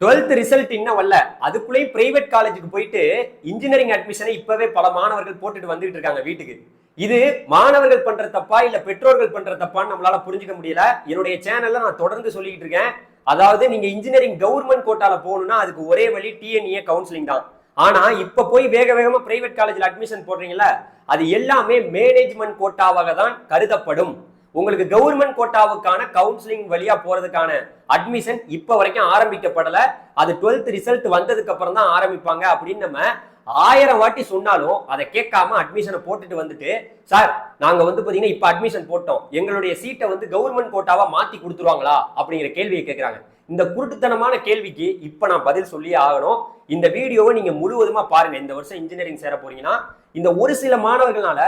Twelfth result இன்னும் வரல. அதுக்குள்ளேயும் பிரைவேட் காலேஜுக்கு போயிட்டு இன்ஜினியரிங் அட்மிஷனை இப்பவே பல மாணவர்கள் போட்டுட்டு வந்துட்டு இருக்காங்க வீட்டுக்கு. இது மாணவர்கள் பண்ற தப்பா இல்ல பெற்றோர்கள் பண்ற தப்பான்னு நம்மளால புரிஞ்சுக்க முடியல. என்னுடைய சேனல்ல நான் தொடர்ந்து சொல்லிட்டு இருக்கேன். அதாவது நீங்க இன்ஜினியரிங் கவர்மெண்ட் கோட்டால போகணும்னா அதுக்கு ஒரே வழி டிஎன்ஏ கவுன்சிலிங் தான். ஆனா இப்ப போய் வேக வேகமா பிரைவேட் காலேஜ்ல அட்மிஷன் போடுறீங்களா அது எல்லாமே மேனேஜ்மெண்ட் கோட்டாவாக தான் கருதப்படும். உங்களுக்கு கவர்மெண்ட் கோட்டாவுக்கான கவுன்சிலிங் வழியா போறதுக்கான அட்மிஷன் இப்ப வரைக்கும் ஆரம்பிக்கப்படல. அது டுவெல்த் ரிசல்ட் வந்ததுக்கு அப்புறம் தான் ஆரம்பிப்பாங்க அப்படின்னு நம்ம ஆயிரம் வாட்டி சொன்னாலும் அதை கேட்காம அட்மிஷனை போட்டுட்டு வந்துட்டு சார் நாங்க வந்து பாத்தீங்கன்னா இப்ப அட்மிஷன் போட்டோம். எங்களுடைய சீட்டை வந்து கவர்மெண்ட் கோட்டாவா மாத்தி கொடுத்துருவாங்களா? அப்படிங்கிற கேள்வியை கேட்கிறாங்க. இந்த குருட்டுத்தனமான கேள்விக்கு இப்ப நான் பதில் சொல்லியே ஆகணும். இந்த வீடியோவை நீங்க முழுவதுமா பாருங்க. இந்த வருஷம் இன்ஜினியரிங் சேர போறீங்கன்னா இந்த ஒரு சில மாணவர்களால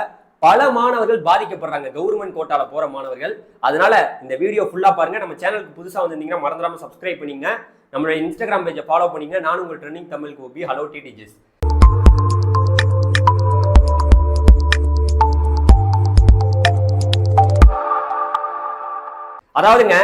பல மாணவர்கள் பாதிக்கப்படுறாங்க. கவர்மெண்ட் கோட்டால போற மாணவர்கள். அதனால இந்த வீடியோ ஃபுல்லா பாருங்க. நம்ம சேனலுக்கு புதுசா வந்திருந்தீங்கன்னா மறந்துடாம சப்ஸ்கிரைப் பண்ணிங்க. நம்மளோட இன்ஸ்டாகிராம் பேஜை ஃபாலோ பண்ணிங்க. நானும் உங்கள் ட்ரெண்டிங் தமிழ் கோபி ஹலோ டிடிஜிஸ் அதாவதுங்க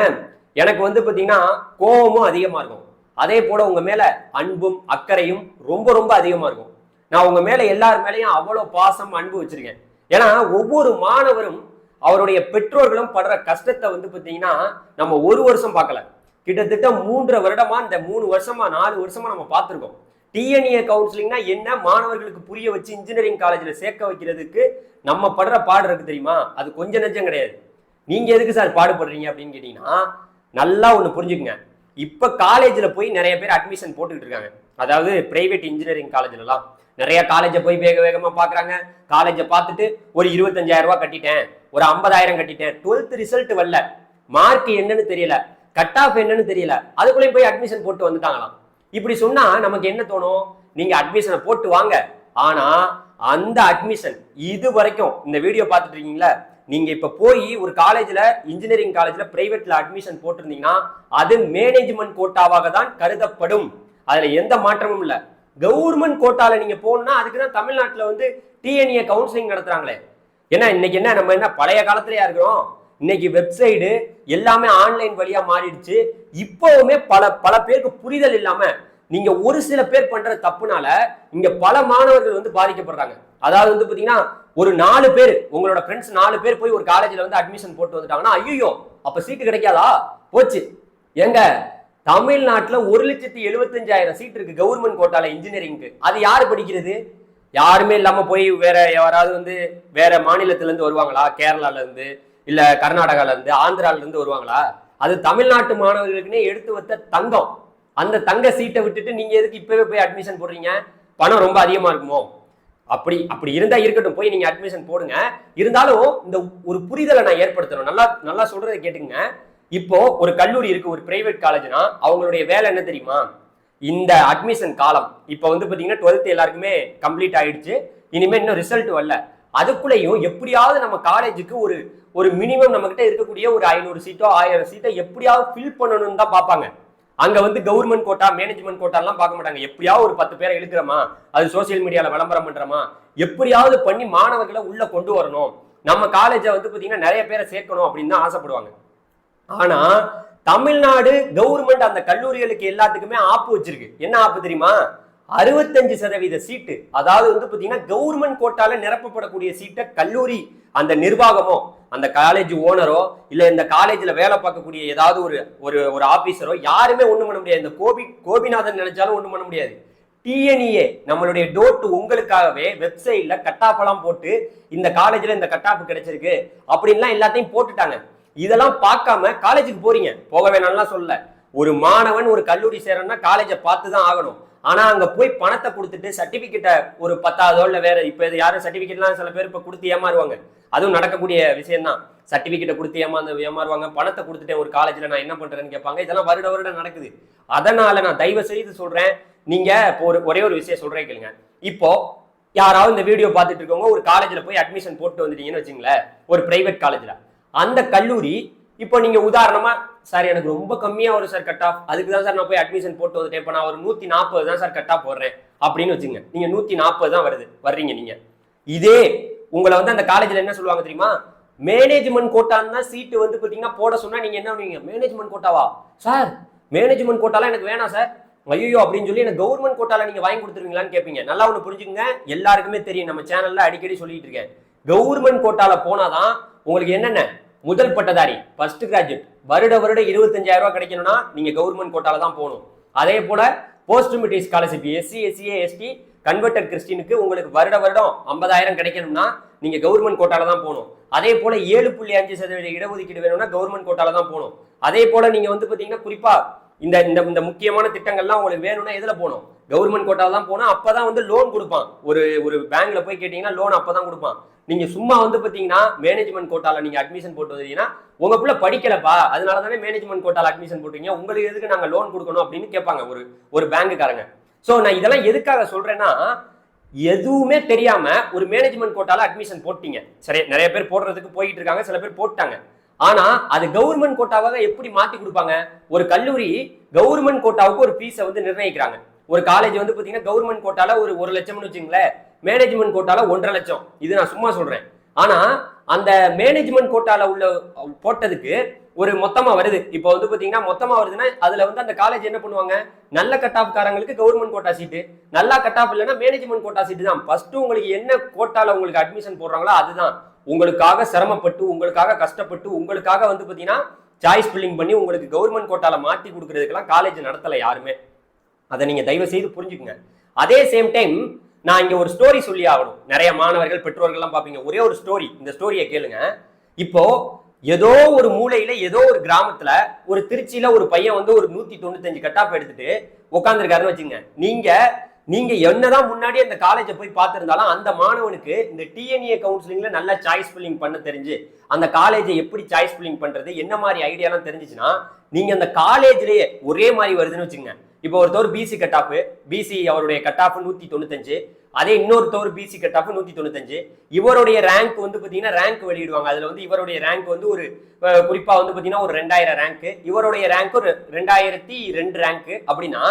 எனக்கு வந்து பார்த்தீங்கன்னா கோபமும் அதிகமாக இருக்கும். அதே போல் உங்கள் மேலே அன்பும் அக்கறையும் ரொம்ப ரொம்ப அதிகமாக இருக்கும். நான் உங்கள் மேலே எல்லார் மேலயும் அவ்வளோ பாசம் அன்பு வச்சுருக்கேன். ஏன்னா ஒவ்வொரு மாணவரும் அவருடைய பெற்றோர்களும் படுற கஷ்டத்தை வந்து பார்த்தீங்கன்னா நம்ம ஒரு வருஷம் பார்க்கல. கிட்டத்தட்ட மூன்றரை வருடமா இந்த மூணு வருஷமா நாலு வருஷமா நம்ம பார்த்துருக்கோம். டிஎன்ஏ கவுன்சிலிங்னா என்ன? மாணவர்களுக்கு புரிய வச்சு இன்ஜினியரிங் காலேஜில் சேர்க்க வைக்கிறதுக்கு நம்ம படுற பாடு இருக்கு தெரியுமா? அது கொஞ்சம் நெஞ்சம் கிடையாது. நீங்க எதுக்கு சார் பாடுபடுறீங்க அப்படின்னு கேட்டீங்கன்னா நல்லா ஒன்று புரிஞ்சுக்குங்க. இப்போ காலேஜில் போய் நிறைய பேர் அட்மிஷன் போட்டுக்கிட்டு இருக்காங்க. அதாவது பிரைவேட் இன்ஜினியரிங் காலேஜ்லலாம் நிறைய காலேஜை போய் வேக வேகமாக பார்க்குறாங்க காலேஜை பார்த்துட்டு ஒரு இருபத்தஞ்சாயிரம் ரூபா கட்டிட்டேன். ஒரு ஐம்பதாயிரம் கட்டிட்டேன். டுவெல்த் ரிசல்ட் வரல. மார்க் என்னன்னு தெரியல. கட் ஆஃப் என்னன்னு தெரியல. அதுக்குள்ளேயும் போய் அட்மிஷன் போட்டு வந்துட்டாங்களாம். இப்படி சொன்னால் நமக்கு என்ன தோணும்? நீங்கள் அட்மிஷனை போட்டு வாங்க. ஆனால் அந்த அட்மிஷன் இது வரைக்கும் இந்த வீடியோ பார்த்துட்டு இருக்கீங்களா? நீங்க இப்ப போய் ஒரு காலேஜ்ல இன்ஜினியரிங் காலேஜ்ல பிரைவேட்ல அட்மிஷன் போட்டிருந்தீங்கன்னா அது மேனேஜ்மெண்ட் கோட்டாவாக தான் கருதப்படும். அதுல எந்த மாற்றமும் இல்லை. கவர்மெண்ட் கோட்டாவில் நீங்கள் போகணும்னா அதுக்கு தான் தமிழ்நாட்டில் வந்து டிஎன்ஏ கவுன்சிலிங் நடத்துகிறாங்களே ஏன்னா இன்னைக்கு என்ன நம்ம என்ன பழைய காலத்துலையா இருக்கிறோம்? இன்னைக்கு வெப்சைடு எல்லாமே ஆன்லைன் வழியாக மாறிடுச்சு. இப்போவுமே பல பல பேருக்கு புரிதல் இல்லாமல் நீங்கள் ஒரு சில பேர் பண்ணுற தப்புனால இங்கே பல மாணவர்கள் வந்து பாதிக்கப்படுறாங்க. அதாவது வந்து பார்த்தீங்கன்னா ஒரு நாலு பேர் உங்களோட ஃப்ரெண்ட்ஸ் நாலு பேர் போய் ஒரு காலேஜில் வந்து அட்மிஷன் போட்டு வந்துட்டாங்கன்னா ஐயோ அப்போ சீட்டு கிடைக்காதா? போச்சு. எங்க தமிழ்நாட்டில் ஒரு லட்சத்தி எழுபத்தஞ்சாயிரம் சீட் இருக்கு கவர்மெண்ட் கோட்டால இன்ஜினியரிங்க்கு அது யார் படிக்கிறது? யாருமே இல்லாமல் போய் வேற யாராவது வந்து வேற மாநிலத்திலேருந்து வருவாங்களா? கேரளாலேருந்து இல்லை கர்நாடகாலேருந்து ஆந்திராலேருந்து ஆந்திரால இருந்து வருவாங்களா? அது தமிழ்நாட்டு மாணவர்களுக்குன்னே எடுத்து வைத்த தங்கம். அந்த தங்க சீட்டை விட்டுட்டு நீங்கள் எதுக்கு இப்போவே போய் அட்மிஷன் போடுறீங்க? பணம் ரொம்ப அதிகமாக இருக்குமோ? அப்படி அப்படி இருந்தா இருக்கட்டும். போய் நீங்க அட்மிஷன் போடுங்க. இருந்தாலும் இந்த ஒரு புரிதலை நான் ஏற்படுத்தணும். நல்லா நல்லா சொல்றதை கேட்டுங்க இப்போ ஒரு கல்லூரி இருக்கு ஒரு பிரைவேட் காலேஜ்னா அவங்களுடைய வேலை என்ன தெரியுமா? இந்த அட்மிஷன் காலம். இப்போ வந்து பார்த்தீங்கன்னா டுவெல்த் எல்லாருக்குமே கம்ப்ளீட் ஆயிடுச்சு. இனிமேல் இன்னும் ரிசல்ட் வரல. அதுக்குள்ளேயும் எப்படியாவது நம்ம காலேஜுக்கு ஒரு ஒரு மினிமம் நம்ம கிட்ட இருக்கக்கூடிய ஒரு ஐநூறு சீட்டோ ஆயிரம் சீட்டோ எப்படியாவது ஃபில் பண்ணணும்னு தான் பார்ப்பாங்க. அங்க வந்து கவர்மெண்ட் கோட்டா மேனேஜ்மெண்ட் கோட்டாலாம் பார்க்க மாட்டாங்க. எப்படியாவது ஒரு பத்து பேரை இழுக்கிறோமா? அது சோசியல் மீடியால விளம்பரம் பண்றோமா? எப்படியாவது பண்ணி மாணவர்களை உள்ள கொண்டு வரணும். நம்ம காலேஜை வந்து பார்த்தீங்கன்னா நிறைய பேரை சேர்க்கணும் அப்படின்னு தான் ஆசைப்படுவாங்க. ஆனா தமிழ்நாடு கவர்மெண்ட் அந்த கல்லூரிகளுக்கு எல்லாத்துக்குமே ஆப்பு வச்சிருக்கு. என்ன ஆப்பு தெரியுமா? அறுபத்தஞ்சு சதவீத சீட்டு. அதாவது வந்து பாத்தீங்கன்னா கவர்மெண்ட் கோட்டால நிரப்பப்படக்கூடிய சீட்டை கல்லூரி அந்த நிர்வாகமோ அந்த காலேஜ் ஓனரோ இல்ல இந்த காலேஜ்ல வேலை பார்க்கக்கூடிய ஏதாவது ஒரு ஒரு ஒரு ஆபீசரோ யாருமே ஒண்ணும் பண்ண முடியாது. இந்த கோபி கோபிநாதன் நினைச்சாலும் ஒண்ணும் பண்ண முடியாது. டிஎன்இஏ நம்மளுடைய டோட்டு உங்களுக்காகவே வெப்சைட்ல கட்டாப்பெல்லாம் போட்டு இந்த காலேஜ்ல இந்த கட்டாப்பு கிடைச்சிருக்கு அப்படின்லாம் எல்லாத்தையும் போட்டுட்டாங்க. இதெல்லாம் பார்க்காம காலேஜுக்கு போறீங்க. போக வேணாம்லாம் சொல்லல ஒரு மாணவன் ஒரு கல்லூரி சேரணும்னா காலேஜை பார்த்து தான் ஆகணும். ஆனா அங்க போய் பணத்தை கொடுத்துட்டு சர்டிபிகேட்டை ஒரு பத்தாவதோ இல்ல வேற இப்ப இது யாரும் சர்டிபிகேட்லாம் சில பேர் இப்ப கொடுத்து ஏமாறுவாங்க. அதுவும் நடக்கக்கூடிய விஷயம் தான் சர்டிபிகேட்டை கொடுத்து ஏமாந்து ஏமாறுவாங்க. பணத்தை கொடுத்துட்டேன் ஒரு காலேஜ்ல நான் என்ன பண்றேன்னு கேட்பாங்க. இதெல்லாம் வருட வருடம் நடக்குது. அதனால நான் தயவு செய்து சொல்றேன். நீங்க இப்போ ஒரு ஒரே ஒரு விஷயம் சொல்றேன் கேளுங்க. இப்போ யாராவது இந்த வீடியோ பார்த்துட்டு இருக்கவங்க ஒரு காலேஜ்ல போய் அட்மிஷன் போட்டு வந்துட்டீங்கன்னு வச்சுங்களேன். ஒரு பிரைவேட் காலேஜ்ல அந்த கல்லூரி இப்போ நீங்க உதாரணமா சார் எனக்கு ரொம்ப கம்மியா வரும் சார் கட் ஆஃப் அதுக்கு தான் சார் நான் போய் அட்மிஷன் போட்டு வந்துட்டேன். இப்போ நான் ஒரு நூத்தி நாற்பது தான் சார் கட் ஆஃப் போடுறேன். அப்படின்னு வச்சுங்க. நீங்க நூத்தி நாற்பது தான் வருது வர்றீங்க நீங்க. இதே உங்களை வந்து அந்த காலேஜ்ல என்ன சொல்லுவாங்க தெரியுமா? மேனேஜ்மெண்ட் கோட்டான்னு தான் சீட்டு வந்து பார்த்தீங்கன்னா போட சொன்னா நீங்க என்ன பண்ணுவீங்க? மேனேஜ்மெண்ட் கோட்டாவா சார் மேனேஜ்மெண்ட் கோட்டாலாம் எனக்கு வேணாம் சார். ஐயோ அப்படின்னு சொல்லி எனக்கு கவர்மெண்ட் கோட்டால நீங்க வாங்கி கொடுத்துருவீங்களான்னு கேட்பீங்க நல்லா ஒன்று புரிஞ்சுக்கங்க. எல்லாருக்குமே தெரியும். நம்ம சேனல்ல அடிக்கடி சொல்லிட்டு இருக்கேன். கவர்மெண்ட் கோட்டால போனாதான் உங்களுக்கு என்னென்ன முதல் பட்டதாரி ஃபர்ஸ்ட் கிராஜுவேட் வருட வருட இருபத்தஞ்சாயிரம் ரூபாய் கிடைக்கணும்னா நீங்க கவர்மெண்ட் கோட்டால தான் போகணும். அதே போல post matric scholarship SC SCA ST converted கிறிஸ்டினுக்கு உங்களுக்கு வருட வருடம் ஐம்பதாயிரம் கிடைக்கணும்னா நீங்க கவர்மெண்ட் கோட்டால தான் போகணும். அதே போல ஏழு புள்ளி அஞ்சு சதவீத இடஒதுக்கீடு வேணும்னா கவர்மெண்ட் கோட்டால தான் போகணும். அதே போல நீங்க வந்து பாத்தீங்கன்னா குறிப்பா இந்த இந்த இந்த முக்கியமான திட்டங்கள்லாம் உங்களுக்கு வேணும்னா எதில் போகணும்? கவர்மெண்ட் கோட்டால் தான் அப்போ தான் வந்து லோன் கொடுப்பான். ஒரு ஒரு பேங்க்ல போய் கேட்டிங்கன்னா லோன் அப்போ தான் கொடுப்பான். நீங்கள் சும்மா வந்து பார்த்தீங்கன்னா மேனேஜ்மெண்ட் கோட்டாவில் நீங்கள் அட்மிஷன் போட்டு வந்தீங்கன்னா உங்கள் பிள்ளை படிக்கலப்பா. அதனால தானே மேனேஜ்மெண்ட் கோட்டால அட்மிஷன் போட்டீங்க. உங்களுக்கு எதுக்கு நாங்கள் லோன் கொடுக்கணும் அப்படின்னு கேட்பாங்க ஒரு ஒரு பேங்குக்காரங்க ஸோ நான் இதெல்லாம் எதுக்காக சொல்கிறேன்னா எதுவுமே தெரியாமல் ஒரு மேனேஜ்மெண்ட் கோட்டாவில் அட்மிஷன் போட்டீங்க. சரி நிறைய பேர் போடுறதுக்கு போயிட்டு இருக்காங்க சில பேர் போட்டாங்க. ஆனா அது கவர்மெண்ட் கோட்டாவாக எப்படி மாத்தி கொடுப்பாங்க? ஒரு கல்லூரி கவர்மெண்ட் கோட்டாவுக்கு ஒரு ஃபீஸை வந்து நிர்ணயிக்கிறாங்க. ஒரு காலேஜ் வந்து பாத்தீங்கன்னா கவர்மெண்ட் கோட்டால ஒரு ஒரு லட்சம்னு வச்சுங்களேன் மேனேஜ்மெண்ட் கோட்டால ஒன்றரை லட்சம். இது நான் சும்மா சொல்றேன். ஆனா அந்த மேனேஜ்மெண்ட் கோட்டால உள்ள போட்டதுக்கு ஒரு மொத்தமா வருது. இப்போ வந்து பாத்தீங்கன்னா மொத்தமா வருதுன்னா அதுல வந்து அந்த காலேஜ் என்ன பண்ணுவாங்க? நல்ல கட் ஆஃப் காரங்களுக்கு கவர்மெண்ட் கோட்டா சீட்டு நல்லா கட் ஆஃப் இல்லைன்னா மேனேஜ்மெண்ட் கோட்டா சீட்டு தான். ஃபர்ஸ்ட் உங்களுக்கு என்ன கோட்டால உங்களுக்கு அட்மிஷன் போடுறாங்களோ அதுதான். உங்களுக்காக சிரமப்பட்டு உங்களுக்காக கஷ்டப்பட்டு உங்களுக்காக வந்து பார்த்தீங்கன்னா சாய்ஸ் ஃபில்லிங் பண்ணி உங்களுக்கு கவர்மெண்ட் கோட்டால மாற்றி கொடுக்குறதுக்கெல்லாம் காலேஜ் நடத்தலை யாருமே. அதை நீங்கள் தயவு செய்து புரிஞ்சுக்குங்க. அதே சேம் டைம் நான் இங்கே ஒரு ஸ்டோரி சொல்லி ஆகணும். நிறைய மாணவர்கள் பெற்றோர்கள்லாம் பார்ப்பீங்க. ஒரே ஒரு ஸ்டோரி இந்த ஸ்டோரியை கேளுங்க. இப்போ ஏதோ ஒரு மூலையில ஏதோ ஒரு கிராமத்துல ஒரு திருச்சியில ஒரு பையன் வந்து ஒரு நூத்தி தொண்ணூத்தஞ்சு கட்டாப் எடுத்துட்டு உட்காந்துருக்காருன்னு வச்சுங்க நீங்க நீங்க என்னதான் முன்னாடி அந்த காலேஜை போய் பார்த்துருந்தாலும் அந்த மாணவனுக்கு இந்த டிஎன்ஏ கவுன்சிலிங்ல நல்லா சாய்ஸ் ஃபில்லிங் பண்ண தெரிஞ்சு அந்த காலேஜை எப்படி சாய்ஸ் ஃபில்லிங் பண்றது என்ன மாதிரி ஐடியாலாம் தெரிஞ்சிச்சுன்னா நீங்க அந்த காலேஜ்லயே ஒரே மாதிரி வருதுன்னு வச்சுங்க இப்போ ஒருத்தவர் பிசி கட் ஆஃப் பிசி அவருடைய கட் ஆஃப் நூத்தி தொண்ணூத்தஞ்சு அதே இன்னொருத்தவர் பிசி கட் ஆஃப் நூத்தி தொண்ணூத்தஞ்சு இவருடைய ரேங்க் வந்து பாத்தீங்கன்னா ரேங்க் வெளியிடுவாங்க. அதுல வந்து இவருடைய ரேங்க் வந்து ஒரு குறிப்பா வந்து பாத்தீங்கன்னா ஒரு ரெண்டாயிரம் ரேங்க் இவருடைய ரேங்க் ஒரு ரெண்டாயிரத்தி ரெண்டு ரேங்க் அப்படின்னா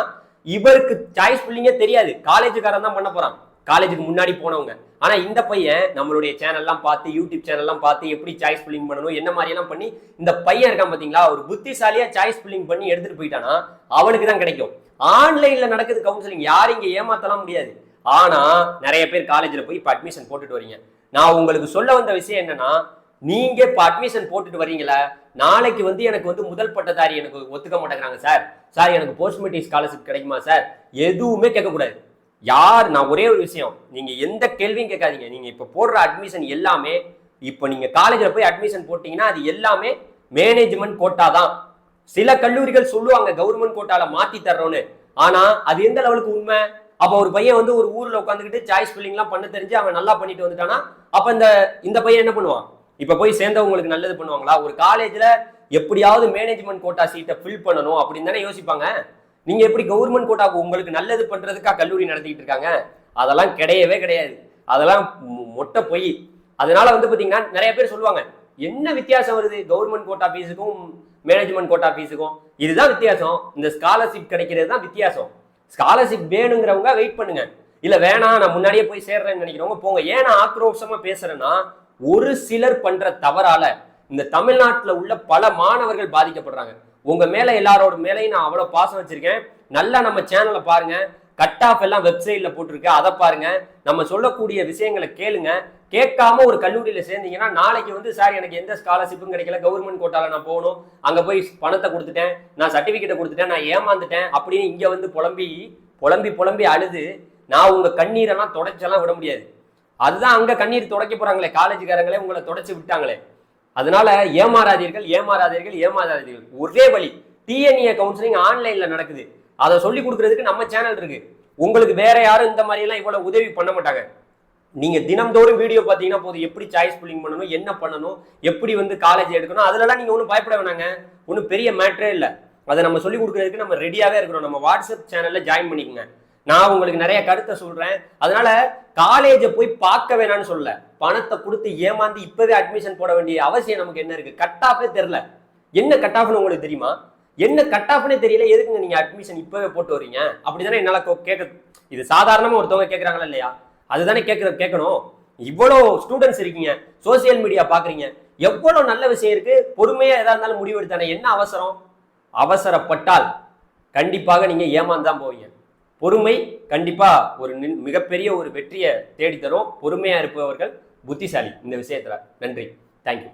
இவருக்கு சாய்ஸ் புல்லிங்கே தெரியாது. காலேஜுக்காரன் தான் பண்ண போறான். காலேஜுக்கு முன்னாடி போனவங்க. ஆனா இந்த பையன் நம்மளுடைய சேனல்லாம் பார்த்து யூடியூப் சேனல்லாம் பார்த்து எப்படி சாய்ஸ் ஃபில்லிங் பண்ணணும் என்ன மாதிரி எல்லாம் பண்ணி இந்த பையன் இருக்கான் பாத்தீங்களா? ஒரு புத்திசாலியா சாய்ஸ் புல்லிங் பண்ணி எடுத்துட்டு போயிட்டானா அவனுக்கு தான் கிடைக்கும். ஆன்லைன்ல நடக்குது கவுன்சிலிங் யாரும் இங்க ஏமாத்தலாம் முடியாது. ஆனா நிறைய பேர் காலேஜ்ல போய் இப்ப அட்மிஷன் போட்டுட்டு வரீங்க. நான் உங்களுக்கு சொல்ல வந்த விஷயம் என்னன்னா நீங்க இப்ப அட்மிஷன் போட்டுட்டு வரீங்களா நாளைக்கு வந்து எனக்கு வந்து முதல் பட்டதாரி எனக்கு ஒத்துக்க மாட்டேங்கிறாங்க சார் சார் எனக்கு போஸ்ட் மெட்ரிக் ஸ்காலர்ஷிப் கிடைக்குமா சார் எதுவுமே கேட்கக்கூடாது. யார் நான் ஒரே ஒரு விஷயம். நீங்க எந்த கேள்வியும் கேட்காதீங்க. நீங்க இப்ப போடுற அட்மிஷன் எல்லாமே இப்ப நீங்க காலேஜில் போய் அட்மிஷன் போட்டீங்கன்னா அது எல்லாமே மேனேஜ்மெண்ட் கோட்டா தான். சில கல்லூரிகள் சொல்லுவாங்க கவர்மெண்ட் கோட்டால மாத்தி தர்றோன்னு. ஆனா அது எந்த லெவலுக்கு உண்மை? அப்போ ஒரு பையன் வந்து ஒரு ஊர்ல உட்காந்துக்கிட்டு சாய்ஸ் ஃபில்லிங்லாம் பண்ண தெரிஞ்சு அவன் நல்லா பண்ணிட்டு வந்துட்டானா? அப்ப இந்த இந்த பையன் என்ன பண்ணுவான்? இப்ப போய் சேர்ந்தவங்களுக்கு நல்லது பண்ணுவாங்களா? ஒரு காலேஜ்ல எப்படியாவது மேனேஜ்மெண்ட் கோட்டா சீட்டை ஃபில் பண்ணணும் அப்படின்னு தானே யோசிப்பாங்க. நீங்க எப்படி கவர்மெண்ட் கோட்டாக்கு உங்களுக்கு நல்லது பண்றதுக்கா கல்லூரி நடத்திட்டு இருக்காங்க? அதெல்லாம் கிடையவே கிடையாது. அதெல்லாம் மொட்டை பொய். அதனால வந்து பாத்தீங்கன்னா நிறைய பேர் சொல்லுவாங்க என்ன வித்தியாசம் வருது? கவர்மெண்ட் கோட்டா ஃபீஸுக்கும் மேனேஜ்மெண்ட் கோட்டா ஃபீஸுக்கும் இதுதான் வித்தியாசம். இந்த ஸ்காலர்ஷிப் கிடைக்கிறது தான் வித்தியாசம். ஸ்காலர்ஷிப் வேணுங்கிறவங்க வெயிட் பண்ணுங்க. இல்ல வேணாம் நான் முன்னாடியே போய் சேர்றேன்னு நினைக்கிறவங்க போங்க. ஏன் நான் ஆக்ரோஷமா பேசுறேன்னா ஒரு சிலர் பண்ற தவறால இந்த தமிழ்நாட்டில் உள்ள பல மாணவர்கள் பாதிக்கப்படுறாங்க. உங்க மேல எல்லாரோட மேலையும் நான் அவ்வளவு பாசம் வச்சிருக்கேன். நல்லா நம்ம சேனலை பாருங்க. கட் ஆஃப் எல்லாம் வெப்சைட்ல போட்டிருக்கு. அதை பாருங்க. நம்ம சொல்லக்கூடிய விஷயங்களை கேளுங்க. கேட்காம ஒரு கல்லூரியில சேர்ந்தீங்கன்னா நாளைக்கு வந்து சார் எனக்கு எந்த ஸ்காலர்ஷிப்பும் கிடைக்கல. கவர்மெண்ட் கோட்டால நான் போகணும். அங்க போய் பணத்தை கொடுத்துட்டேன். நான் சர்டிபிகேட்டை கொடுத்துட்டேன். நான் ஏமாந்துட்டேன். அப்படின்னு இங்க வந்து புலம்பி புலம்பி புலம்பி அழுது நான் உங்க கண்ணீரெல்லாம் தொடச்செல்லாம் விட முடியாது. அதுதான் அங்க கண்ணீர் துடைக்க போறாங்களே காலேஜுக்காரங்களே உங்களை தொடச்சு விட்டாங்களே. அதனால ஏமாறாதீர்கள் ஏமாறாதீர்கள் ஏமாறாதீர்கள். ஒரே வழி டிஎன்ஏ கவுன்சிலிங் ஆன்லைன்ல நடக்குது. அதை சொல்லி கொடுக்கறதுக்கு நம்ம சேனல் இருக்கு. உங்களுக்கு வேற யாரும் இந்த மாதிரி எல்லாம் இவ்வளவு உதவி பண்ண மாட்டாங்க. நீங்க தினம்தோறும் வீடியோ பார்த்தீங்கன்னா போதும். எப்படி சாய்ஸ் புல்லிங் பண்ணணும் என்ன பண்ணணும் எப்படி வந்து காலேஜ் எடுக்கணும் அதுலலாம் நீங்க ஒன்றும் பயப்பட வேணாங்க. ஒன்றும் பெரிய மேட்டரே இல்லை. அதை நம்ம சொல்லி கொடுக்கறதுக்கு நம்ம ரெடியாவே இருக்கிறோம். நம்ம வாட்ஸ்அப் சேனல்ல ஜாயின் பண்ணிக்கோங்க. நான் உங்களுக்கு நிறைய கருத்தை சொல்றேன். அதனால காலேஜை போய் பார்க்க வேணாம்னு சொல்ல பணத்தை கொடுத்து ஏமாந்து இப்பவே அட்மிஷன் போட வேண்டிய அவசியம் நமக்கு என்ன இருக்கு? கட் ஆஃபே தெரியல. என்ன கட் ஆஃப்னு உங்களுக்கு தெரியுமா? என்ன கட் ஆஃப்னே தெரியல. எதுக்குங்க நீங்க அட்மிஷன் இப்பவே போட்டு வர்றீங்க? அப்படிதானே என்னால கோ- கேட்க இது சாதாரணமா ஒருத்தவங்க கேட்கறாங்களா இல்லையா? அதுதானே கேட்கற கேட்கணும் இவ்வளோ ஸ்டூடெண்ட்ஸ் இருக்கீங்க. சோசியல் மீடியா பாக்குறீங்க. எவ்வளவு நல்ல விஷயம் இருக்கு? பொறுமையா எதா இருந்தாலும் முடிவு எடுத்தானே என்ன அவசரம்? அவசரப்பட்டால் கண்டிப்பாக நீங்க ஏமாந்து தான் போவீங்க. பொறுமை கண்டிப்பாக ஒரு நின்- மிகப்பெரிய ஒரு வெற்றியை தேடித்தரும். பொறுமையாக இருப்பவர்கள் புத்திசாலி இந்த விஷயத்தில். நன்றி. தேங்க்யூ